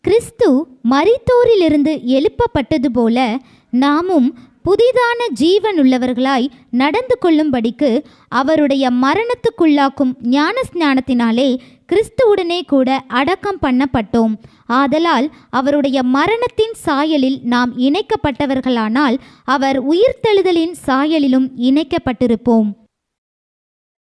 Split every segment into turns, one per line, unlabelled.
கிறிஸ்து மரித்தோரிலிருந்து எழுப்பப்பட்டது போல நாமும் புதிதான ஜீவனுள்ளவர்களாய் நடந்து கொள்ளும்படிக்கு அவருடைய மரணத்துக்குள்ளாக்கும் ஞான ஸ்நானத்தினாலே கிறிஸ்துவுடனே கூட அடக்கம் பண்ணப்பட்டோம். ஆதலால் அவருடைய மரணத்தின் சாயலில் நாம் இணைக்கப்பட்டவர்களானால் அவர் உயிர்த்தெழுதலின் சாயலிலும் இணைக்கப்பட்டிருப்போம்.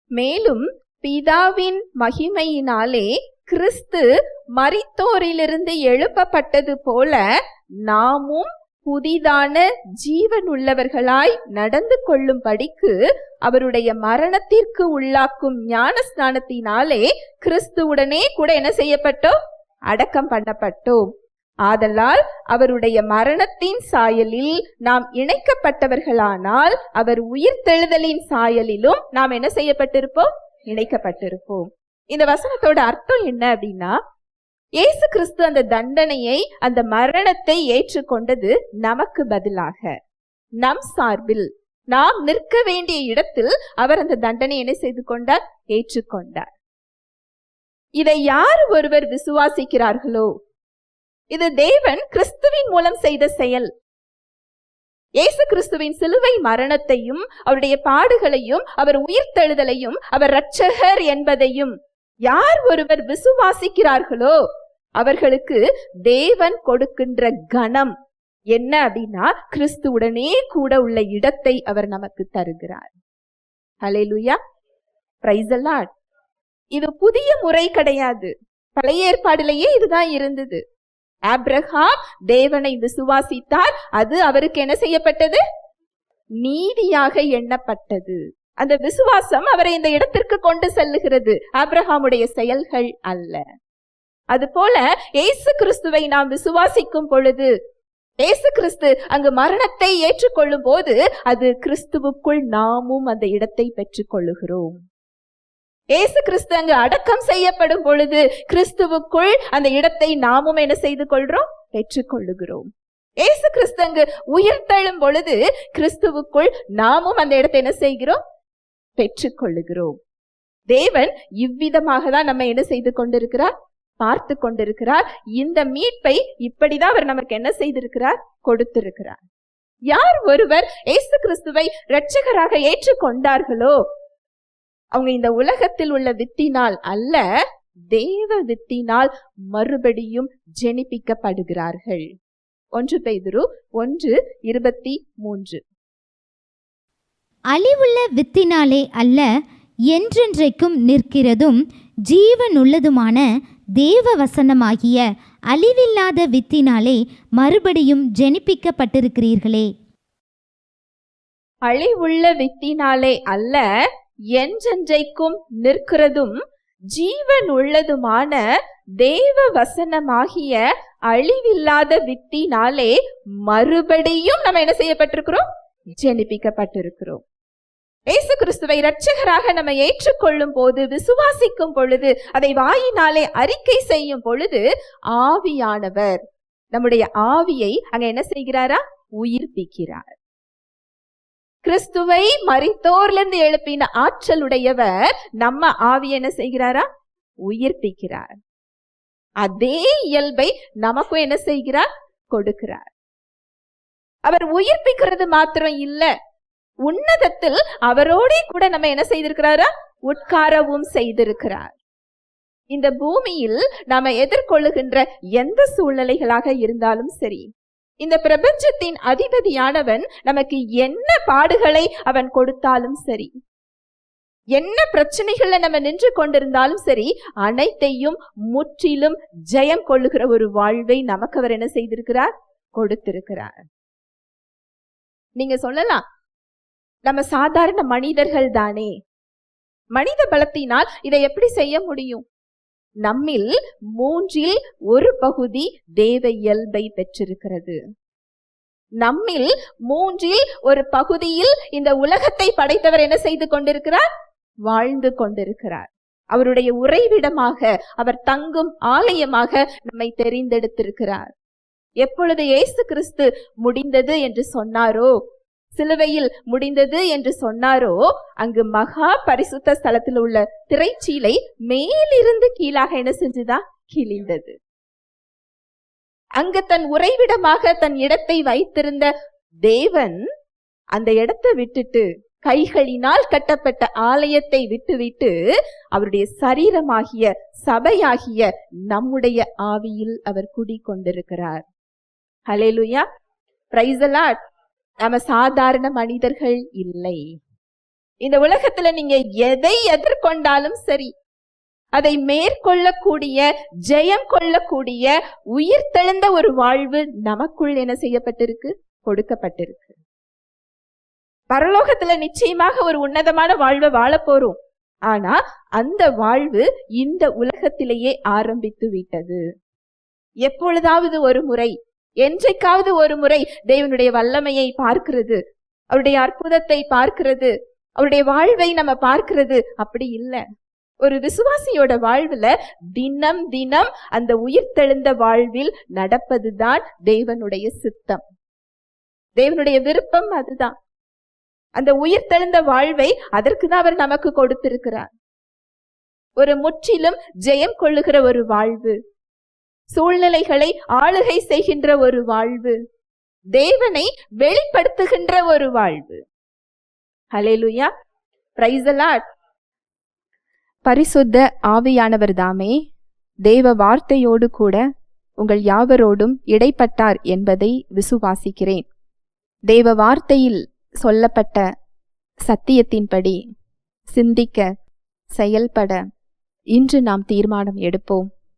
மேலும் பிதாவின் மகிமையினாலே கிறிஸ்து மரித்தோரிலிருந்து எழுப்பப்பட்டது போல நாமும் புதிதான ஜீவனுள்ளவர்களாய் நடந்து கொள்ளும்படிக்கு அவருடைய மரணத்திற்கு உள்ளாக்கும் ஞான ஸ்நானத்தினாலே கிறிஸ்துவுடனே கூட என்ன செய்யப்பட்டோம்? அடக்கம் பண்ணப்பட்டோம். ஆதலால் அவருடைய மரணத்தின் சாயலில் நாம் இணைக்கப்பட்டவர்களானால் அவர் உயிர்த்தெழுதலின் சாயலிலும் நாம் என்ன செய்யப்பட்டிருப்போம்? இணைக்கப்பட்டிருப்போம். இந்த வசனத்தோட அர்த்தம் என்ன அப்படின்னா இயேசு கிறிஸ்து அந்த தண்டனையை அந்த மரணத்தை ஏற்றுக்கொண்டது நமக்கு பதிலாக. நம் சார்பில் நாம் நிற்க வேண்டிய இடத்தில் அவர் அந்த தண்டனை என்ன செய்து கொண்டார்? ஏற்றுக்கொண்டார். இதை யார் ஒருவர் விசுவாசிக்கிறார்களோ? இது தேவன் கிறிஸ்துவின் மூலம் செய்த செயல். இயேசு கிறிஸ்துவின் சிலுவை மரணத்தையும் அவருடைய பாடுகளையும் அவர் உயிர்த்தெழுதலையும் அவர் இரட்சகர் என்பதையும் யார் ஒருவர் விசுவாசிக்கிறார்களோ அவர்களுக்கு தேவன் கொடுக்கின்ற கணம் என்ன அப்படின்னா கிறிஸ்துவுடனே கூட உள்ள இடத்தை அவர் நமக்கு தருகிறார். ஹalleluya பிரைஸ் அல்லாட் இது புதிய முறை கிடையாது. பழைய ஏற்பாடுலேயே இதுதான் இருந்தது. ஆப்ரஹாம் தேவனை விசுவாசித்தார். அது அவருக்கு என்ன செய்யப்பட்டது? நீதியாக எண்ணப்பட்டது. அந்த விசுவாசம் அவரை இந்த இடத்திற்கு கொண்டு செல்லுகிறது. ஆப்ரஹாமுடைய செயல்கள் அல்ல. அதுபோல இயேசு கிறிஸ்துவை நாம் விசுவாசிக்கும் பொழுது இயேசு கிறிஸ்து அங்கு மரணத்தை ஏற்றுக்கொள்ளும் போது அது கிறிஸ்துவுக்குள் நாமும் அந்த இடத்தை பெற்றுக் கொள்ளுகிறோம். இயேசு கிறிஸ்து அங்கு அடக்கம் செய்யப்படும் பொழுது கிறிஸ்துவுக்குள் அந்த இடத்தை நாமும் என்ன செய்து கொள்றோம் பெற்றுக்கொள்ளுகிறோம் ஏசு கிறிஸ்து அங்கு உயிர்த்தெழும் பொழுது கிறிஸ்துவுக்குள் நாமும் அந்த இடத்தை என்ன செய்கிறோம்? பெற்றுக்கொள்ளுகிறோம். தேவன் இவ்விதமாக தான் நம்ம என்ன செய்து கொண்டிருக்கிறார்? பார்த்து கொண்டிருக்கிறார். இந்த மீட்பை இப்படிதான் அவர் நமக்கு என்ன செய்திருக்கிறார்? கொடுத்திருக்கிறார். யார் ஒருவர் இயேசு கிறிஸ்துவை இரட்சகராக ஏற்றுக்கொண்டார்களோ அவங்க இந்த உலகத்தில் உள்ள வித்தினால் அல்ல தேவ வித்தினால் மறுபடியும் ஜெனிப்பிக்கப்படுகிறார்கள். ஒன்று பெய்துரு ஒன்று இருபத்தி மூன்று.
அழிவுள்ள வித்தினாலே அல்ல என்றென்றைக்கும் நிற்கிறதும் ஜீவனுள்ளதுமான தேவ வசனமாகிய அழிவில்லாத வித்தினாலே மறுபடியும் ஜெனிப்பிக்கப்பட்டிருக்கிறீர்களே.
அழிவுள்ள வித்தினாலே அல்ல என்றென்றைக்கும் நிற்கிறதும் ஜீவன் உள்ளதுமான தேவ வசனமாகிய அழிவில்லாத வித்தினாலே மறுபடியும் நம்ம என்ன செய்யப்பட்டிருக்கிறோம்? ஜெனிப்பிக்கப்பட்டிருக்கிறோம். இயேசு கிறிஸ்துவை இரட்சகராக நம்ம ஏற்றுக்கொள்ளும் போது விசுவாசிக்கும் பொழுது அதை வாயினாலே அறிக்கை செய்யும் பொழுது ஆவியானவர் நம்முடைய ஆவியை அங்க என்ன செய்கிறாரா? உயிர்ப்பிக்கிறார். கிறிஸ்துவை மரித்தோர்லிருந்து எழுப்பின ஆற்றலுடையவர் நம்ம ஆவி என்ன செய்கிறாரா? உயிர்ப்பிக்கிறார். அதே இயல்பை நமக்கும் என்ன செய்கிறார்? கொடுக்கிறார். அவர் உயிர்ப்பிக்கிறது மாத்திரம் இல்லை. உன்னதத்தில் அவரோடே கூட நம்ம என்ன செய்திருக்கிறாரா? உட்காரவும் செய்திருக்கிறார். இந்த பூமியில் நாம எதிர்கொள்ளுகின்ற எந்த சூழ்நிலைகளாக இருந்தாலும் சரி இந்த பிரபஞ்சத்தின் அதிபதியானவன் நமக்கு என்ன பாடுகளை அவன் கொடுத்தாலும் சரி என்ன பிரச்சனைகள்ல நம்ம நின்று கொண்டிருந்தாலும் சரி அனைத்தையும் முற்றிலும் ஜெயம் கொள்ளுகிற ஒரு வாழ்வை நமக்கு அவர் என்ன செய்திருக்கிறார்? கொடுத்திருக்கிறார். நீங்க சொல்லலாம் நம்ம சாதாரண மனிதர்கள் தானே. மனித பலத்தினால் இதை எப்படி செய்ய முடியும்? நம்மில் மூன்றில் ஒரு பகுதி தேவ இயல்பை பெற்றிருக்கிறது. நம்மில் மூன்றில் ஒரு பகுதியில் இந்த உலகத்தை படைத்தவர் என்ன செய்து கொண்டிருக்கிறார்? வாழ்ந்து கொண்டிருக்கிறார். அவருடைய உறைவிடமாக அவர் தங்கும் ஆலயமாக நம்மை தெரிந்தெடுத்திருக்கிறார். எப்பொழுது இயேசு கிறிஸ்து முடிந்தது என்று சொன்னாரோ சிலுவையில் முடிந்தது என்று சொன்னாரோ அங்கு மகா பரிசுத்த ஸ்தலத்தில் உள்ள திரைச்சீலை மேலிருந்து கீழாக என்ன செஞ்சுதான் கிழிந்தது. அங்கு தன் உறைவிடமாக தன் இடத்தை வைத்திருந்த தேவன் அந்த இடத்தை விட்டுட்டு கைகளினால் கட்டப்பட்ட ஆலயத்தை விட்டுவிட்டு அவருடைய சரீரமாகிய சபையாகிய நம்முடைய ஆவியில் அவர் குடிக்கொண்டிருக்கிறார் ஹலேலுயா பிரைசலாட் நம்ம சாதாரண மனிதர்கள் இல்லை. இந்த உலகத்துல நீங்க எதை எதிர்கொண்டாலும் சரி அதை மேற்கொள்ளக்கூடிய ஜெயம் கொள்ளக்கூடிய உயிர் தெழுந்த ஒரு வாழ்வு நமக்குள் என்ன செய்யப்பட்டிருக்கு? கொடுக்கப்பட்டிருக்கு. பரலோகத்துல நிச்சயமாக ஒரு உன்னதமான வாழ்வை வாழ போறோம். ஆனா அந்த வாழ்வு இந்த உலகத்திலேயே ஆரம்பித்து விட்டது. எப்பொழுதாவது ஒரு முறை என்றைக்காவது ஒரு முறை தேவனுடைய வல்லமையை பார்க்கிறது. அவருடைய அற்புதத்தை பார்க்கிறது. அவருடைய வாழ்வை நம்ம பார்க்கிறது. அப்படி இல்லை. ஒரு விசுவாசியோட வாழ்வுல தினம் தினம் அந்த உயிர்த்தெழுந்த வாழ்வில் நடப்பதுதான் தேவனுடைய சித்தம். தேவனுடைய விருப்பம் அதுதான். அந்த உயிர்த்தெழுந்த வாழ்வை அதற்கு தான் அவர் நமக்கு கொடுத்திருக்கிறார். ஒரு முற்றிலும் ஜெயம் கொள்ளுகிற ஒரு வாழ்வு. சூழ்நிலைகளை ஆளுகை செய்கின்ற ஒரு வாழ்வு. தேவனை வெளிப்படுத்துகின்ற ஒரு வாழ்வு. ஹலேலுயா பிரைசலாட் பரிசுத்த ஆவியானவர் தாமே தேவ வார்த்தையோடு கூட உங்கள் யாவரோடும் இடைப்பட்டார் என்பதை விசுவாசிக்கிறேன். தேவ வார்த்தையில் சொல்லப்பட்ட சத்தியத்தின்படி சிந்திக்க செயல்பட இன்று நாம் தீர்மானம் எடுப்போம்.